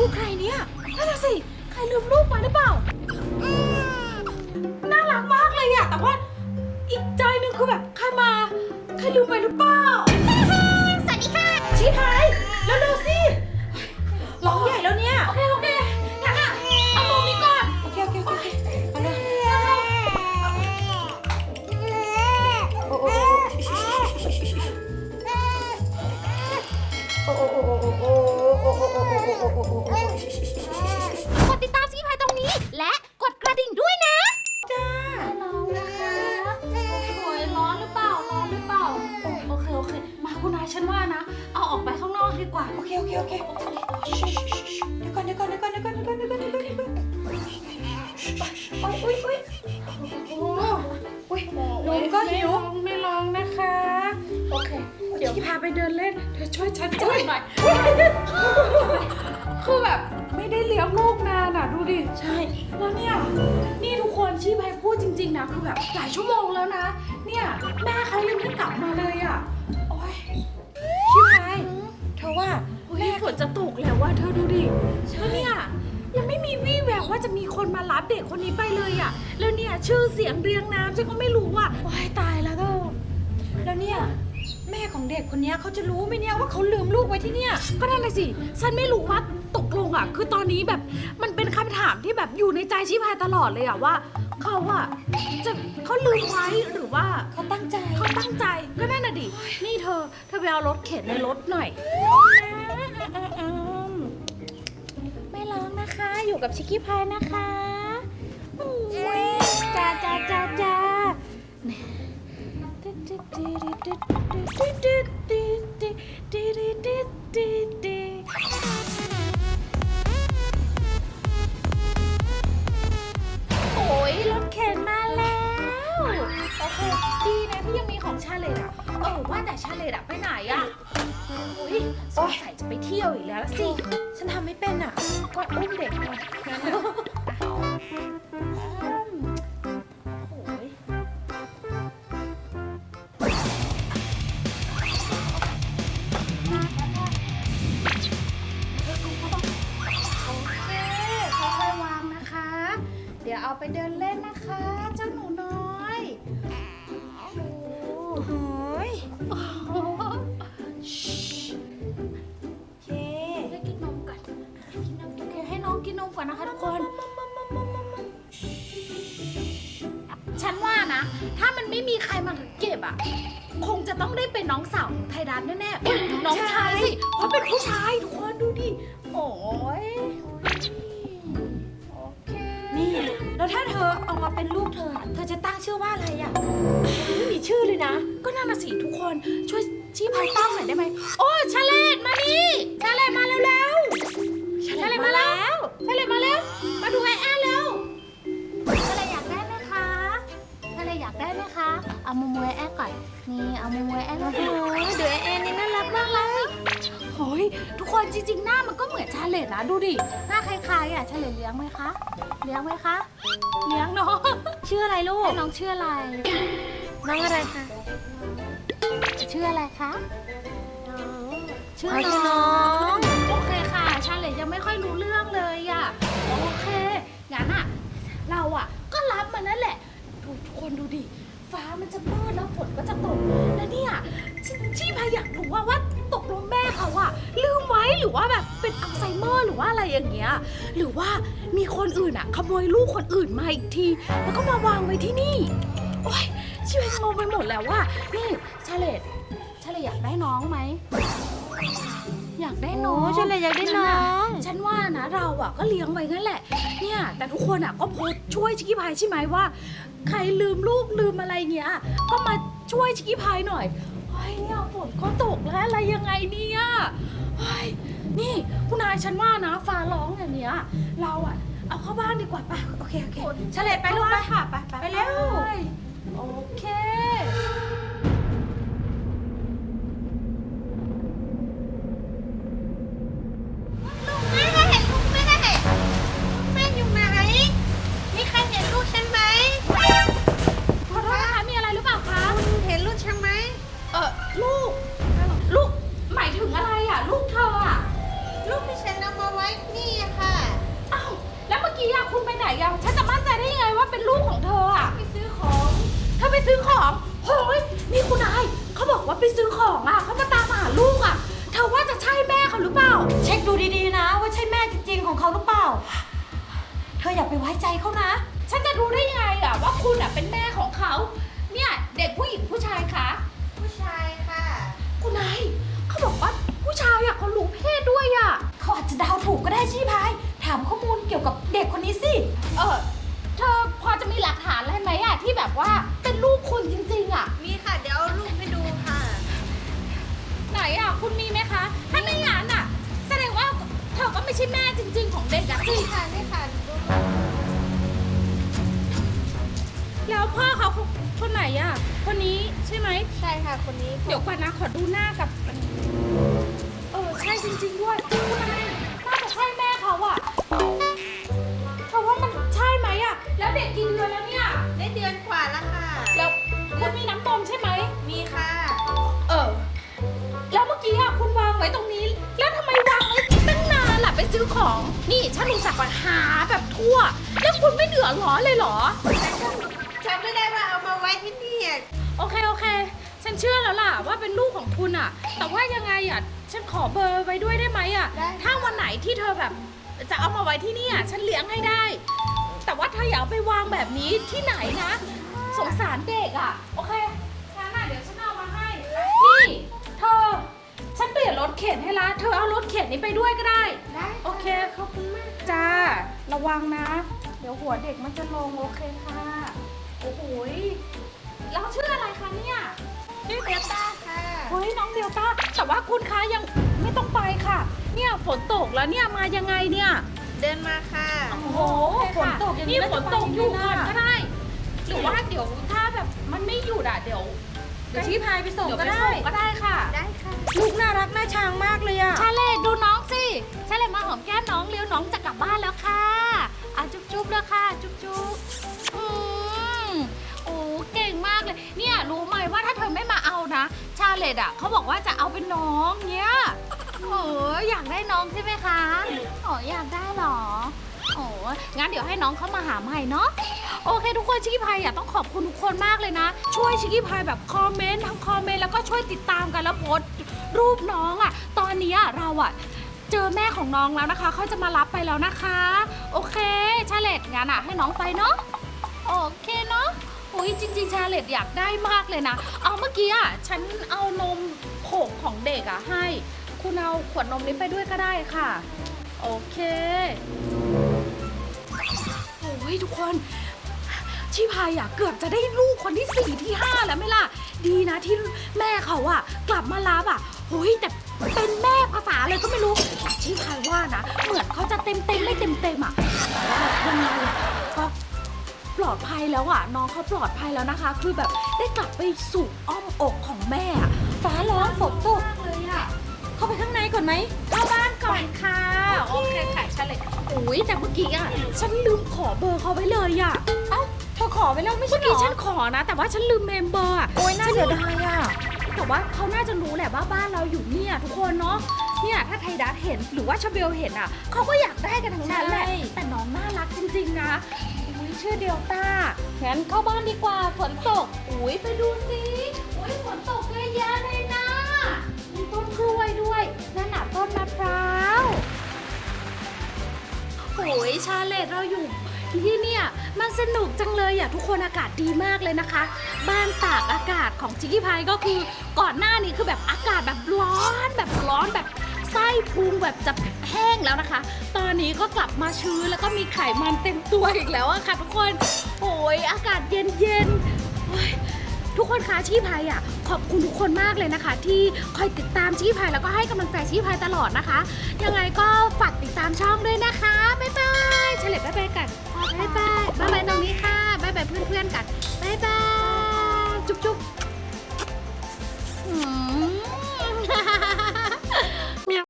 ูกใครเนี่ยนั่นสิ ใครลืมลูกไปหรือเปล่าน่ารักมากเลยอะแต่ว่าอีกใจนึงคือแบบใครมา ใครลืมไปหรือเปล่าสวัสดีค่ะ ชีพายแล้วเร็วๆสิร้องใหญ่แล้วเนี่ย ฉันว่านะ เอาออกไปข้างนอกดีกว่า โอเคโอเคโอเคเดี๋ยวก่อนเดี๋ยวก่อนเดี๋ยวก่อนเดี๋ยวก่อนเดี๋ยวก่อนเดี๋ยวก่อนเดี๋ยวก่อนเดี๋ยวก่อนโอ้ยอุ้ยอุ้ยอุ้ยลุงก็หิวไม่ร้องนะคะ โอเค เดี๋ยวพาไปเดินเล่น เธอช่วยฉันจับหน่อย คือแบบไม่ได้เลี้ยงลูกนานอะดูดิ ใช่แล้วเนี่ย นี่ทุกคนชีพายพูดจริง ๆ นะ คือแบบหลายชั่วโมงแล้วนะ เนี่ยแม่เขายังไม่กลับมาเลยอะ คนมารับเด็กคนนี้ไปเลยอะแล้วเนี่ยชื่อเสียงเรียงน้ำฉันก็ไม่รู้อะโอ้ยตายแล้วก็ แล้วเนี่ยแม่ของเด็กคนเนี้ยเขาจะรู้ไหมเนี่ยว่าเขาลืมลูกไว้ที่เนี่ย ก็นั่นน่ะสิ ฉันไม่รู้ว่าตกลงอะคือตอนนี้แบบมันเป็นคำถามที่แบบอยู่ในใจชิพายตลอดเลยอะว่าเขาอะจะเขาลืมไว้หรือว่าเขาตั้งใจเขาตั้งใจก็นั่นน่ะดิ นี่เธอเธอไปเอารถเข็นในรถหน่อยไม่ร้อง นะคะ อยู่กับชิคกี้พายนะคะอุ้ยจ้าจ้าจ้าจ้าโอ้ยรถเข็นมาแล้ว โอเค ดีนะที่ยังมีของชาเลตอะเออว่าแต่ชาเลตอะไปไหนอะอุ้ยสงสัยจะไปเที่ยวอีกแล้วสิ ฉันทำไม่เป็นอะ ก็อุ้มเด็กเลงั้นะเดี๋ยวเอาไปเดิน กินนมก่อนนะคะทุกคน ฉันว่านะ ถ้ามันไม่มีใครมาเก็บอะ คงจะต้องได้เป็นน้องสาวของไทยรัฐแน่ๆเอ้ยน้องชายสิ เพราะเป็นผู้ชายทุกคนดูดิ โอ้ยโอเค นี่ แล้วถ้าเธอเอามาเป็นลูกเธออะเธอจะตั้งชื่อว่าอะไรอะไม่มีชื่อเลยนะ ก็น่ามาสิทุกคน ช่วยชี้พายตั้งหน่อยได้ไหม โอ้ชาเลตมานี่ชาเลตมาเร็วๆชาเลตมา แล้วชาเลตมาแล้วมาดูไอแอนแล้วชาเลตอยากได้ไหมคะชาเลตอยากได้ไหมคะ เอามูมูไอแอนก่อน นี่เอามูมูไอแอนโอ้โหเดี๋ยวไอแอนนี่น่ารักมากเลยโอ้ยทุกคนจริงๆหน้ามันก็เหมือนชาเลตนะดูดิ หน้าคล้ายๆอะชาเลตเลี้ยงไหมคะ เลี้ยงไหมคะ เลี้ยงเนาะชื่ออะไรลูกให้น้องชื่ออะไร น้องอะไรคะ ชื่ออะไรคะ ชื่ออ๋อชื่อน้น้อองงโอเคค่ะชาเลตยังไม่ค่อยรู้เรื่องเลยอะโอเค งั้นอะเราอะก็รับมันนั่นแหละ ดูทุกคนดูดิ ฟ้ามันจะมืดแล้วฝนก็จะตก แล้วเนี่ยชชีพายอยากรู้ว่าว่าตกลงแม่เขาอะลืมไว้หรือว่าแบบเป็นอัลไซเมอร์หรือว่าอะไรอย่างเงี้ย หรือว่ามีคนอื่นอะขโมยลูกคนอื่นมาอีกที แล้วก็มาวางไว้ที่นี่ โอ๊ยชีวิตงงไปหมดแล้วว่านี่ชาเลตชาเลตอยากได้น้องไหม อยากได้น้องโอ้ฉันเลยอยากได้น้องฉันว่านะเราอะก็เลี้ยงไว้งั้นแหละ เนี่ย แต่ทุกคนอะก็โพสต์ช่วยชิคกี้พายใช่ไหมว่า ใครลืมลูกลืมอะไรเงี้ย ก็มาช่วยชิคกี้พายหน่อยเฮ้ยเนี่ยฝนก็ตกแล้วอะไรยังไงเนี่ยเฮ้ยนี่คุณนายฉันว่านะฟ้าร้องอย่างเงี้ย เราอะเอาเข้าบ้านดีกว่าปะโอเคโอเคฝนเฉลยไปลูกไปค่ะไปไปไปเร็วโอเค ไปซื้อของอะเขามาตามหาลูกอะ เธอว่าจะใช่แม่เขาหรือเปล่า เช็คดูดีๆนะ ว่าใช่แม่จริงๆของเขาหรือเปล่า เธออย่าไปไว้ใจเขานะ ฉันจะรู้ได้ยังไงอะว่าคุณอะเป็นแม่ของเขา เนี่ยเด็กผู้หญิงผู้ชายคะ ผู้ชายค่ะ คุณนายเขาบอกว่าผู้ชายอะเขารู้เพศด้วยอะเขาอาจจะเดาถูกก็ได้ชี้พาย ถามข้อมูลเกี่ยวกับเด็กคนนี้สิ เออเธอพอจะมีหลักฐานอะไรไหมอะที่แบบว่าเป็นลูกคุณจริงๆอะ มีค่ะ เดี๋ยวเอารูปให้ดูค่ะ ไหนอะคุณมีไหมคะ ถ้าไม่งั้นอะ แสดงว่าเธอก็ไม่ใช่แม่จริง ๆ ของเด็กอะสินี่ค่ะนี่ค่ะดูแล้วพ่อเขาคนไหนอะ คนนี้ใช่ไหม ใช่ค่ะคนนี้เดี๋ยวก่อนนะขอดูหน้ากับ เออ ใช่จริง ๆ ด้วยคุณนายน่ ฉันรู้จักปัญหาแบบทั่ว แล้วคุณไม่เดือดร้อนเลยเหรอ จำไม่ได้ว่าเอามาไว้ที่นี่อะโอเคโอเค ฉันเชื่อแล้วล่ะว่าเป็นลูกของคุณอะ แต่ว่ายังไงอะ ฉันขอเบอร์ไว้ด้วยได้ไหมอะ ถ้าวันไหนที่เธอแบบ จะเอามาไว้ที่นี่อะ ฉันเลี้ยงให้ได้ แต่ว่าเธออย่าเอาไปวางแบบนี้ที่ไหนนะ สงสารเด็กอะ โอเค เปลี่ยนรถเข็นให้ละเธอเอารถเข็นนี้ไปด้วยก็ได้ ได้โอเคขอบคุณมากจ้า ระวังนะ เดี๋ยวหัวเด็กมันจะลงโอเคค่ะ โอ้โหยแล้วชื่ออะไรคะเนี่ยชื่อเดลต้าค่ะเฮ้ยน้องเดลต้าแต่ว่าคุณคะยังไม่ต้องไปค่ะ เนี่ยฝนตกแล้วเนี่ยมายังไงเนี่ย เดินมาค่ะ โอ้โหฝนตกอย่างนี้นี่แล้วฝจะนไปตกอยู่ยังไงก่อนล่ะก็ได้ หรือว่าเดี๋ยวถ้าแบบมันไม่หยุดอะเดี๋ยว เดี๋ยวชี้พายไปส่งเดี๋ยวก็ไปได้ ส่งก็ได้ค่ะได้ค่ะลูกน่ารักน่าชังมากเลยอะชาเลตดูน้องสิชาเลตมาหอมแก้มน้องเร็วน้องจะกลับบ้านแล้วค่ะอะจุ๊บจุ๊บเลยค่ะ จุ๊บจุ๊บอืมโอ้เก่งมากเลย เนี่ยรู้ไหมว่าถ้าเธอไม่มาเอานะ ชาเลตอะเขาบอกว่าจะเอาเป็นน้องเนี่ยโอ้อยากได้น้องใช่ไหมคะโอ้อยากได้เหรอโอ้งั้นเดี๋ยวให้น้องเขามาหาใหม่เนาะ โอเคทุกคนชิคกี้พายอยากต้องขอบคุณทุกคนมากเลยนะ ช่วยชิคกี้พายแบบคอมเมนต์ทำคอมเมนต์แล้วก็ช่วยติดตามกันแล้วโพสต์รูปน้องอะ่ะ ตอนนี้อะเราอะ่ะเจอแม่ของน้องแล้วนะคะเขาจะมารับไปแล้วนะคะ โอเคชาเลตงั้นอะ่ะ ให้น้องไปเนาะโอเคเนาะอุ้ยจริง ๆ ชาเลตอยากได้มากเลยนะ เอาเมื่อกี้อะฉันเอานมผงของเด็กอะให้ คุณเอาขวดนมนี้ไปด้วยก็ได้ค่ะ โอเคโอ้ยทุกคน ชิพายอะเกือบจะได้ลูกคนที่สี่ที่ห้าแล้วไหม่ล่ะ ดีนะที่แม่เขาอะกลับมารับอะโอ้ยแต่เป็นแม่ภาษาอะไรก็ไม่รู้แต่ชิพายว่านะเหมือนเขาจะเต็มเต็มๆไม่เต็มเต็มๆอะแต่ว่ายังไงอะก็ปลอดภัยแล้วอะน้องเขาปลอดภัยแล้วนะคะ คือแบบได้กลับไปสู่อ้อมอกของแม่อะฟ้าร้องฝนตกมากเลยอะเข้าไปข้างในก่อนไหมเข้าบ้านก่อนค่ะโอเคค่ะฉันเลยโอ้ยแต่เมื่อกี้อะฉันลืมขอเบอร์เขาไว้เลยอะเอ้าเธอขอไปแล้วไม่ใช่เมื่อเหรกี้อฉันขอนะ แต่ว่าฉันลืมเมมเบอร์อะโอ้ยน่าเสียดายอะแต่ว่าเขาน่าจะรู้แหละว่าบ้านเราอยู่เนี่ยทุกคนเนาะเนี่ยถ้าไทยดัสเห็นหรือว่าชาเบลเห็นอะเขาก็อยากได้กันทั้งนั้นแหละแต่น้องน่ารักจริง ๆ นะอุ้ยชื่อเดลต้า งั้นเข้าบ้านดีกว่าฝนตก อุ้ยไปดูสิอุ้ยฝนตกเยอะแยะเลยนะ มีต้นกล้วยด้วยนั่นน่ะต้นมะพร้าวโอ้ยชาเลตเราอยู่ ที่เนี่ยมันสนุกจังเลยอะทุกคนอากาศดีมากเลยนะคะ บ้านตากอากาศของชิคกี้พายก็คือก่อนหน้านี้คือแบบอากาศแบบร้อนแบบร้อนแบบไส้พุงแบบจะแห้งแล้วนะคะ ตอนนี้ก็กลับมาชื้นแล้วก็มีไขมันเต็มตัวอีกแล้วอะค่ะทุกคน โอ้ยอากาศเย็นเย็นโอ้ย ทุกคนคะชีพายอะขอบคุณทุกคนมากเลยนะคะ ที่คอยติดตามชีพายแล้วก็ให้กำลังใจชีพายตลอดนะคะ ยังไงก็ฝากติดตามช่องด้วยนะคะบ๊ายบายเฉลยบ๊ายบายกันบ๊ายบายบ๊ายบายตรงนี้ค่ะบ๊ายบายเพื่อนๆกันบ๊ายบายจุ๊บจุ๊บ